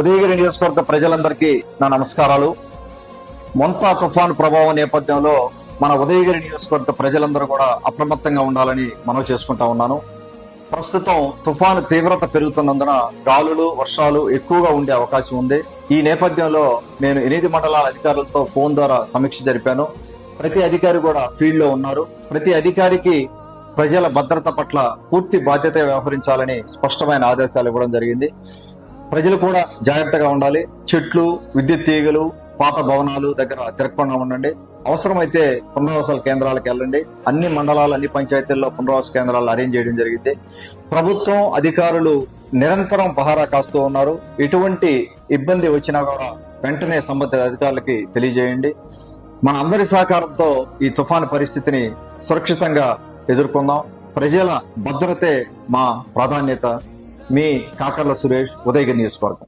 ఉదయగిరి నియోజకవర్గ ప్రజలందరికీ నా నమస్కారాలు. మొంతా తుఫాను ప్రభావం నేపథ్యంలో మన ఉదయగిరి నియోజకవర్గ ప్రజలందరూ కూడా అప్రమత్తంగా ఉండాలని మనవి చేసుకుంటా ఉన్నాను. ప్రస్తుతం తుఫాను తీవ్రత పెరుగుతున్నందున గాలులు వర్షాలు ఎక్కువగా ఉండే అవకాశం ఉంది. ఈ నేపథ్యంలో నేను ఎనిమిది మండలాల అధికారులతో ఫోన్ ద్వారా సమీక్ష జరిపాను. ప్రతి అధికారి కూడా ఫీల్డ్లో ఉన్నారు. ప్రతి అధికారికి ప్రజల భద్రత పట్ల పూర్తి బాధ్యత వ్యవహరించాలని స్పష్టమైన ఆదేశాలు ఇవ్వడం జరిగింది. ప్రజలు కూడా జాగ్రత్తగా ఉండాలి. చెట్లు విద్యుత్ తీగలు పాత భవనాలు దగ్గర తిరగకుండా ఉండండి. అవసరమైతే పునరావాసాల కేంద్రాలకు వెళ్ళండి. అన్ని మండలాలు అన్ని పంచాయతీల్లో పునరావాస కేంద్రాలు అరేంజ్ చేయడం జరిగింది. ప్రభుత్వం అధికారులు నిరంతరం పహారా కాస్తూ ఉన్నారు. ఎటువంటి ఇబ్బంది వచ్చినా కూడా వెంటనే సంబంధిత అధికారులకి తెలియజేయండి. మన అందరి సహకారంతో ఈ తుఫాను పరిస్థితిని సురక్షితంగా ఎదుర్కొందాం. ప్రజల భద్రతే మా ప్రాధాన్యత. మీ కాకర్ల సురేష్ ఉదయగిరి నియోజకవర్గం.